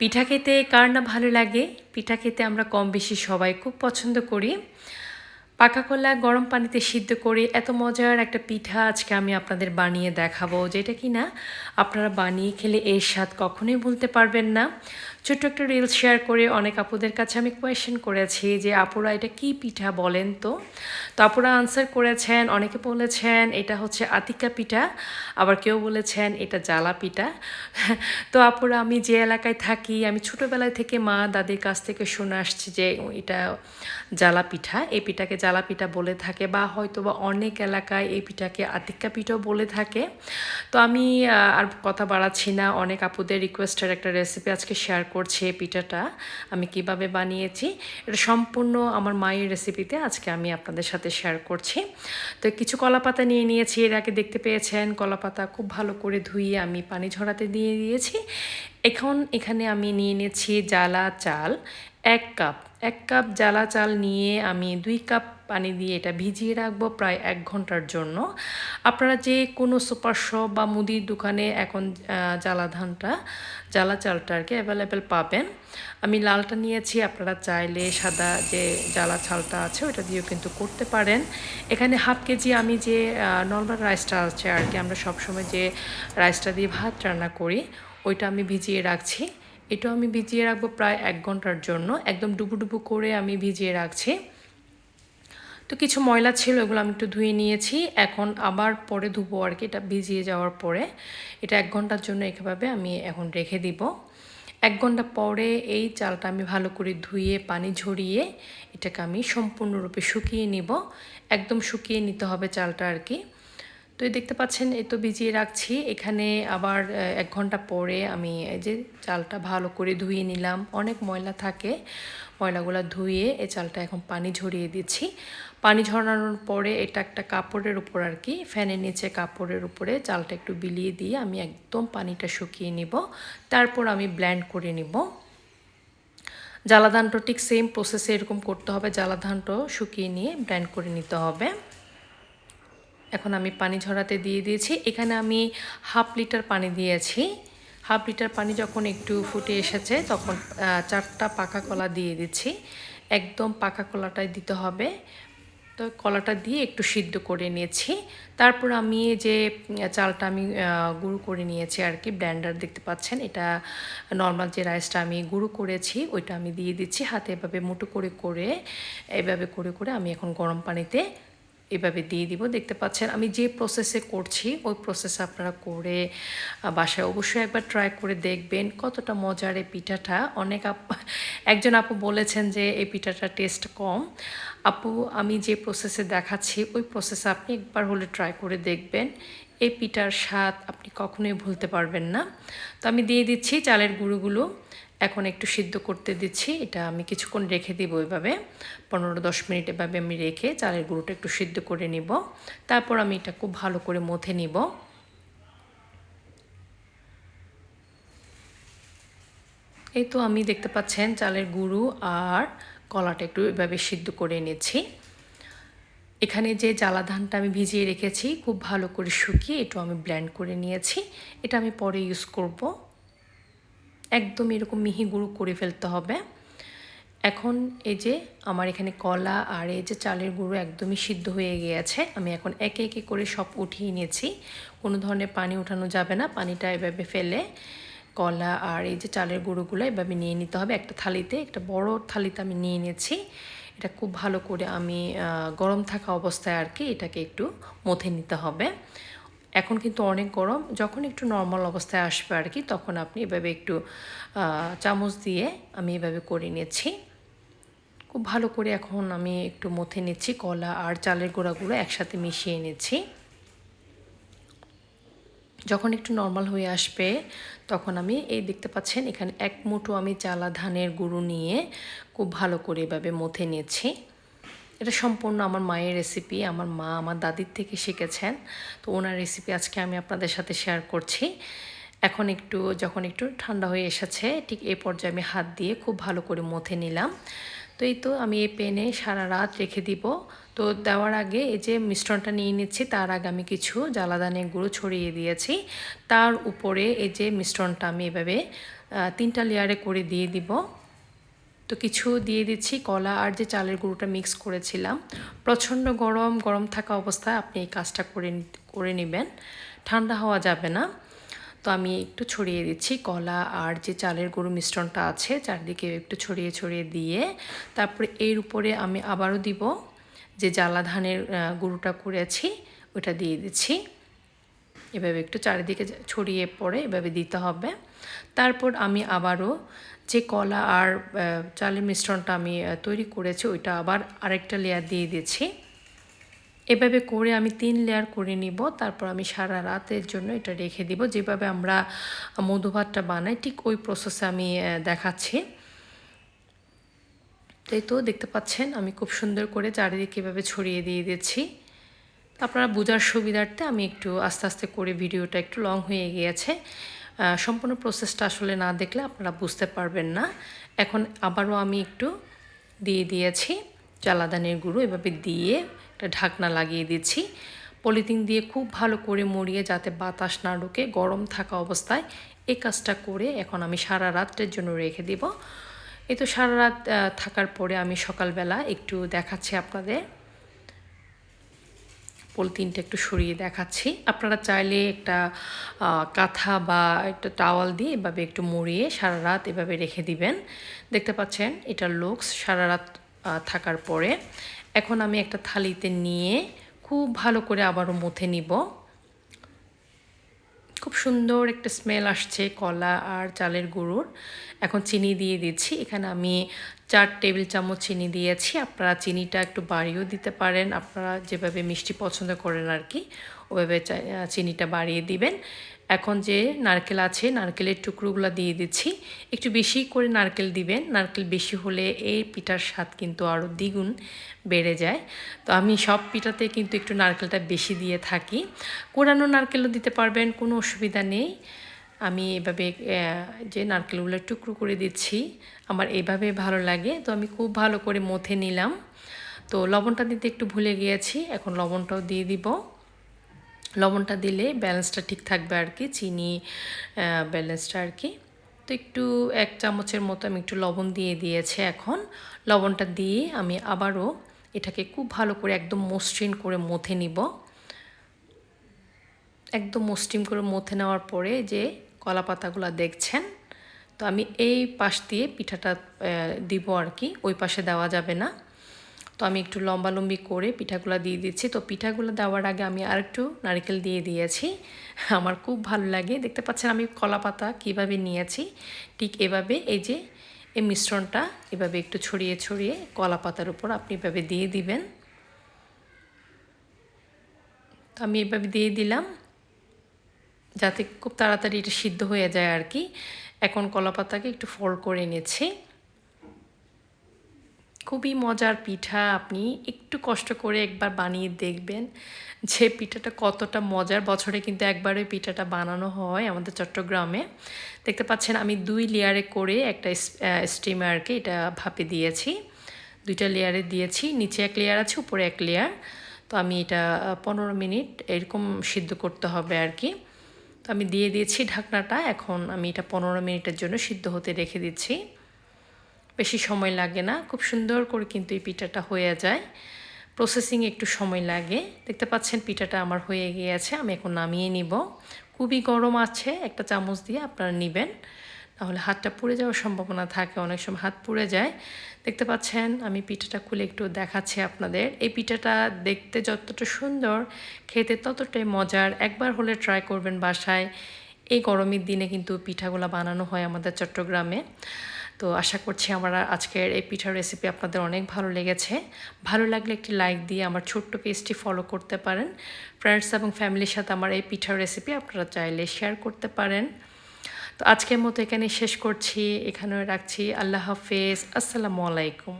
পিঠা খেতে কার না ভালো লাগে? পিঠা খেতে আমরা কম বেশি সবাই খুব পছন্দ করি। পাকা কলা গরম পানিতে সিদ্ধ করে এত মজার একটা পিঠা আজকে আমি আপনাদের বানিয়ে দেখাবো, যেটা কি না আপনারা বানিয়ে খেলে এর স্বাদ কখনোই ভুলতে পারবেন না। ছোট্ট একটা রিলস শেয়ার করে অনেক আপুদের কাছে আমি কোয়েশ্চেন করেছি যে, আপুরা, এটা কি পিঠা বলেন তো? তো আপুরা আনসার করেছেন, অনেকে বলেছেন এটা হচ্ছে আতিকা পিঠা, আবার কেউ বলেছেন এটা জ্বালা পিঠা। তো আপুরা, আমি যে এলাকায় থাকি, আমি ছোটোবেলায় থেকে মা দাদির কাছ থেকে শুনে আসছি যে, এটা জ্বালা পিঠা, এই পিঠাকে জ্বালা পিঠা বলে থাকে বা হয়তো বা অনেক এলাকায় এই পিঠাকে আতিক্কা পিঠাও বলে থাকে। তো আমি আর কথা বাড়াচ্ছি না। অনেক আপুদের রিকোয়েস্টের একটা রেসিপি আজকে শেয়ার করছি এই পিঠাটা। আমি কীভাবে বানিয়েছি, এটা সম্পূর্ণ আমার মায়ের রেসিপিতে আজকে আমি আপনাদের সাথে শেয়ার করছি। তো কিছু কলা পাতা নিয়ে নিয়েছি, এর আগে দেখতে পেয়েছেন কলা পাতা খুব ভালো করে ধুয়ে আমি পানি ঝরাতে দিয়ে দিয়েছি। এখন এখানে আমি নিয়ে নিয়েছি জ্বালা চাল, এক কাপ এক কাপ জ্বালা চাল নিয়ে আমি দুই কাপ পানি দিয়ে এটা ভিজিয়ে রাখব প্রায় এক ঘণ্টার জন্য। আপনারা যে কোনো সুপার শপ বা মুদির দোকানে এখন জ্বালা ধানটা, জ্বালা চালটা আর কি অ্যাভেলেবেল পাবেন। আমি লালটা নিয়েছি, আপনারা চাইলে সাদা যে জ্বালা চালটা আছে ওটা দিয়েও কিন্তু করতে পারেন। এখানে হাফ কেজি আমি যে নর্মাল রাইসটা আছে আর কি, আমরা সবসময় যে রাইসটা দিয়ে ভাত রান্না করি, ওইটা আমি ভিজিয়ে রাখছি। এটাও আমি ভিজিয়ে রাখব প্রায় এক ঘণ্টার জন্য। একদম ডুবু ডুবু করে আমি ভিজিয়ে রাখছি। তো কিছু ময়লা ছিল, এগুলো আমি একটু ধুয়ে নিয়েছি। এখন আবার পরে ধুবো আর কি, এটা ভিজিয়ে যাওয়ার পরে। এটা এক ঘণ্টার জন্য এভাবে আমি এখন রেখে দিব। এক ঘণ্টা পরে এই চালটা আমি ভালো করে ধুয়ে, পানি ঝরিয়ে এটাকে আমি সম্পূর্ণরূপে শুকিয়ে নিব। একদম শুকিয়ে নিতে হবে চালটা আর কি। তো এই দেখতে পাচ্ছেন, এই তো ভিজিয়ে রাখছি। এখানে আবার এক ঘণ্টা পরে আমি এই যে চালটা ভালো করে ধুয়ে নিলাম। অনেক ময়লা থাকে, ময়লাগুলো ধুয়ে এই চালটা এখন পানি ঝরিয়ে দিচ্ছি। পানি ঝরানোর পরে এটা একটা কাপড়ের উপর আর কি, ফ্যানের নিচে কাপড়ের উপরে চালটা একটু বিলিয়ে দিয়ে আমি একদম পানিটা শুকিয়ে নিব। তারপর আমি ব্ল্যান্ড করে নিব। জ্বালা ধানটা ঠিক সেম প্রসেসে এরকম করতে হবে জ্বালা ধানটা শুকিয়ে নিয়ে ব্ল্যান্ড করে নিতে হবে। এখন আমি পানি ঝরাতে দিয়ে দিয়েছি। এখানে আমি হাফ লিটার পানি দিয়েছি। হাফ লিটার পানি যখন একটু ফুটে এসেছে, তখন চারটা পাকা কলা দিয়ে দিচ্ছি। একদম পাকা কলাটাই দিতে হবে। তো কলাটা দিয়ে একটু সিদ্ধ করে নিয়েছি। তারপর আমি যে চালটা আমি গুঁড়ো করে নিয়েছি আর কি, ব্ল্যান্ডার দেখতে পাচ্ছেন, এটা নর্মাল যে রাইসটা আমি গুঁড়ো করেছি, ওইটা আমি দিয়ে দিচ্ছি। হাতে এভাবে মুটো করে করে, এভাবে করে করে আমি এখন গরম পানিতে এভাবে দিয়ে দিব। দেখতে পাচ্ছেন, আমি যে প্রসেসে করছি, ওই প্রসেসে আপনারা করে বাসায় অবশ্যই একবার ট্রাই করে দেখবেন কতটা মজার এই পিঠাটা। অনেক আপ, একজন আপু বলেছেন যে এই পিঠাটা টেস্ট কম। আপু, আমি যে প্রসেসে দেখাচ্ছি, ওই প্রসেসে আপনি একবার হলে ট্রাই করে দেখবেন। এই পিঠার স্বাদ আপনি কখনোই ভুলতে পারবেন না। তো আমি দিয়ে দিচ্ছি চালের গুঁড়োগুলো। এখন একটু সিদ্ধ করতে দিচ্ছি, এটা আমি কিছুক্ষণ রেখে দিব এভাবে। পনেরো দশ মিনিট এভাবে আমি রেখে চালের গুঁড়োটা একটু সিদ্ধ করে নিব। তারপর আমি এটা খুব ভালো করে মথে নিব। এই তো আমি দেখতে পাচ্ছেন চালের গুঁড়ো আর কলাটা একটু এভাবে সিদ্ধ করে নিচ্ছি। এখানে যে জ্বালা ধানটা আমি ভিজিয়ে রেখেছি, খুব ভালো করে শুকিয়ে একটু আমি ব্ল্যান্ড করে নিয়েছি। এটা আমি পরে ইউজ করব। একদম এরকম মিহি গুঁড়ো করে ফেলতে হবে। এখন এই যে আমার এখানে কলা আর এই যে চালের গুঁড়ো একদমই সিদ্ধ হয়ে গিয়েছে। আমি এখন একে একে করে সব উঠিয়ে নিয়েছি। কোনো ধরনের পানি উঠানো যাবে না। পানিটা এভাবে ফেলে কলা আর এই যে চালের গুঁড়োগুলো এভাবে নিয়ে নিতে হবে। একটা থালিতে, একটা বড় থালিতে আমি নিয়ে নিয়েছি। এটা খুব ভালো করে আমি গরম থাকা অবস্থায় আর কি এটাকে একটু মথে নিতে হবে। এখন কিন্তু অনেক গরম, যখন একটু নর্মাল অবস্থায় আসবে আর কি, তখন আপনি এভাবে একটু চামচ দিয়ে আমি এভাবে করে নিয়েছি। খুব ভালো করে এখন আমি একটু মথে নিচ্ছি, কলা আর চালের গোড়াগুলো একসাথে মিশিয়ে নিচ্ছি। যখন একটু নর্মাল হয়ে আসবে, তখন আমি, এই দেখতে পাচ্ছেন, এখানে এক মুঠো আমি চালা ধানের গুঁড়ো নিয়ে খুব ভালো করে এভাবে মথে নিয়েছি এটা সম্পূর্ণ আমার মায়ের রেসিপি আমার মা আমার দাদির থেকে শিখেছেন। তো ওনার রেসিপি আজকে আমি আপনাদের সাথে শেয়ার করছি। এখন একটু, যখন একটু ঠান্ডা হয়ে এসেছে, ঠিক এই পর্যায়ে আমি হাত দিয়ে খুব ভালো করে মথে নিলাম। তো এই তো আমি এই পেনে সারা রাত রেখে দিব। তো দেওয়ার আগে এই যে মিশ্রণটা নিয়ে নিচ্ছি, তার আগে আমি কিছু জ্বালাদানের গুঁড়ো ছড়িয়ে দিয়েছি। তার উপরে এই যে মিশ্রণটা আমি এভাবে তিনটা লেয়ারে করে দিয়ে দিব। তো কিছু দিয়ে দিচ্ছি, কলা আর যে চালের গুঁড়োটা মিক্স করেছিলাম। প্রচণ্ড গরম গরম থাকা অবস্থায় আপনি এই কাজটা করে করে নেবেন। ঠান্ডা হওয়া যাবে না। তো আমি একটু ছড়িয়ে দিচ্ছি কলা আর যে চালের গুঁড়ো মিশ্রণটা আছে, চারদিকে একটু ছড়িয়ে ছড়িয়ে দিয়ে তারপরে এর উপরে আমি আবারও দিব যে জ্বালা ধানের গুঁড়োটা করেছি, ওটা দিয়ে দিচ্ছি। এভাবে একটু চারিদিকে ছড়িয়ে পড়ে এভাবে দিতে হবে। তারপর আমি আবারও যে কলা আর চালের মিশ্রণটা আমি তৈরি করেছি ওইটা আবার আরেকটা লেয়ার দিয়ে দিয়েছি এভাবে করে আমি তিন লেয়ার করে নিব, তারপর আমি সারা রাতের জন্য এটা রেখে দিব। যেভাবে আমরা মধুভাতটা বানাই, ঠিক ওই প্রসেসে আমি দেখাচ্ছি। তাই তো দেখতে পাচ্ছেন, আমি খুব সুন্দর করে চারিদিকে এভাবে ছড়িয়ে দিয়ে দিচ্ছি। আপনারা বোঝার সুবিধার্থে আমি একটু আস্তে আস্তে করে ভিডিওটা একটু লং হয়ে গিয়েছে। সম্পূর্ণ প্রসেসটা আসলে না দেখলে আপনারা বুঝতে পারবেন না। এখন আবারও আমি একটু দিয়ে দিয়েছি চালাদানের গুঁড়ো, এভাবে দিয়ে একটা ঢাকনা লাগিয়ে দিচ্ছি। পলিথিন দিয়ে খুব ভালো করে মরিয়ে যাতে বাতাস না ঢুকে, গরম থাকা অবস্থায় এই কাজটা করে এখন আমি সারা রাত্রের জন্য রেখে দিব। এই তো সারা রাত থাকার পরে আমি সকালবেলা একটু দেখাচ্ছি আপনাদের। পলিথিনটা একটু সরিয়ে দেখাচ্ছি। আপনারা চাইলে একটা কাঁথা বা একটা টাওয়াল দিয়ে এভাবে একটু মুড়িয়ে সারা রাত এভাবে রেখে দিবেন। দেখতে পাচ্ছেন এটা লুকস সারা রাত থাকার পরে। এখন আমি একটা থালিতে নিয়ে খুব ভালো করে আবারও মুথে নিব। খুব সুন্দর একটা স্মেল আসছে কলা আর চালের গুঁড়োর। এখন চিনি দিয়ে দিচ্ছি। এখানে আমি চার টেবিল চামচ চিনি দিয়েছি। আপনারা চিনিটা একটু বাড়িয়েও দিতে পারেন। আপনারা যেভাবে মিষ্টি পছন্দ করেন আর কি, ওভাবে চিনিটা বাড়িয়ে দিবেন। এখন যে নারকেল আছে, নারকেলের টুকরোগুলো দিয়ে দিচ্ছি। একটু বেশি করে নারকেল দিবেন। নারকেল বেশি হলে এই পিঠার স্বাদ কিন্তু আরও দ্বিগুণ বেড়ে যায়। তো আমি সব পিঠাতে কিন্তু একটু নারকেলটা বেশি দিয়ে থাকি। কোরানো নারকেলও দিতে পারবেন, কোনো অসুবিধা নেই। আমি এভাবে যে নারকেলগুলো টুকরো করে দিচ্ছি, আমার এভাবে ভালো লাগে। তো আমি খুব ভালো করে মথে নিলাম। তো লবণটা দিতে একটু ভুলে গিয়েছি, এখন লবণটাও দিয়ে দিব। লবণটা দিলে ব্যালেন্সটা ঠিক থাকবে আর কি, চিনি ব্যালেন্সটা আর কি। তো একটু এক চামচের মতো আমি একটু লবণ দিয়ে দিয়েছি এখন। লবণটা দিয়ে আমি আবারও এটাকে খুব ভালো করে একদম মসৃণ করে মথে নিব। একদম মসৃণ করে মথে নেওয়ার পরে যে কলা পাতাগুলো দেখছেন, তো আমি এই পাশ দিয়ে পিঠাটা দিব আর কি, ওই পাশে দেওয়া যাবে না। তো আমি একটু লম্বালম্বি করে পিঠাগুলো দিয়ে দিচ্ছি। তো পিঠাগুলো দেওয়ার আগে আমি আরেকটু নারকেল দিয়ে দিয়েছি। আমার খুব ভালো লাগে। দেখতে পাচ্ছেন আমি কলা পাতা কীভাবে নিয়েছি, ঠিক এভাবে এই যে এই মিশ্রণটা এভাবে একটু ছড়িয়ে ছড়িয়ে কলা পাতার উপর আপনি এভাবে দিয়ে দিবেন। তো আমি এভাবে দিয়ে দিলাম যাতে খুব তাড়াতাড়ি এটা সিদ্ধ হয়ে যায় আর কি। এখন কলা পাতাকে একটু ফোল্ড করে নিয়েছি খুবই মজার পিঠা আপনি একটু কষ্ট করে একবার বানিয়ে দেখবেন যে পিঠাটা কতটা মজার। বছরে কিন্তু একবার ওই পিঠাটা বানানো হয় আমাদের চট্টগ্রামে। দেখতে পাচ্ছেন আমি দুই লেয়ারে করে একটা স্টিমারকে এটা ভাপে দিয়েছি। দুইটা লেয়ারে দিয়েছি, নিচে এক লেয়ার আছে, উপরে এক লেয়ার। তো আমি এটা পনেরো মিনিট এরকম সিদ্ধ করতে হবে আর কি তো আমি দিয়ে দিয়েছি ঢাকনাটা, এখন আমি এটা পনেরো মিনিটের জন্য সিদ্ধ হতে রেখে দিচ্ছি। বেশি সময় লাগে না। খুব সুন্দর করে কিন্তু এই পিঠাটা হয়ে যায়। প্রসেসিং একটু সময় লাগে। দেখতে পাচ্ছেন পিঠাটা আমার হয়ে গিয়েছে, আমি এখন নামিয়ে নিব। খুবই গরম আছে, একটা চামচ দিয়ে আপনারা নেবেন। তাহলে হাতটা পুড়ে যাওয়ার সম্ভাবনা থাকে, অনেক সময় হাত পুড়ে যায়। দেখতে পাচ্ছেন, আমি পিঠাটা খুলে একটু দেখাচ্ছি আপনাদের। এই পিঠাটা দেখতে যতটা সুন্দর, খেতে ততটাই মজার। একবার হলে ট্রাই করবেন বাসায়। এই গরমের দিনে কিন্তু পিঠাগুলো বানানো হয় আমাদের চট্টগ্রামে। তো আশা করছি আমার আজকের এই পিঠার রেসিপি আপনাদের অনেক ভালো লেগেছে। ভালো লাগলে একটি লাইক দিয়ে আমার ছোট্ট পেজটি ফলো করতে পারেন। ফ্রেন্ডস এবং ফ্যামিলির সাথে আমার এই পিঠার রেসিপি আপনারা চাইলে শেয়ার করতে পারেন। তো আজকের মতো এখানে শেষ করছি। এখানেও রাখছি। আল্লাহ হাফেজ। আসসালামু আলাইকুম।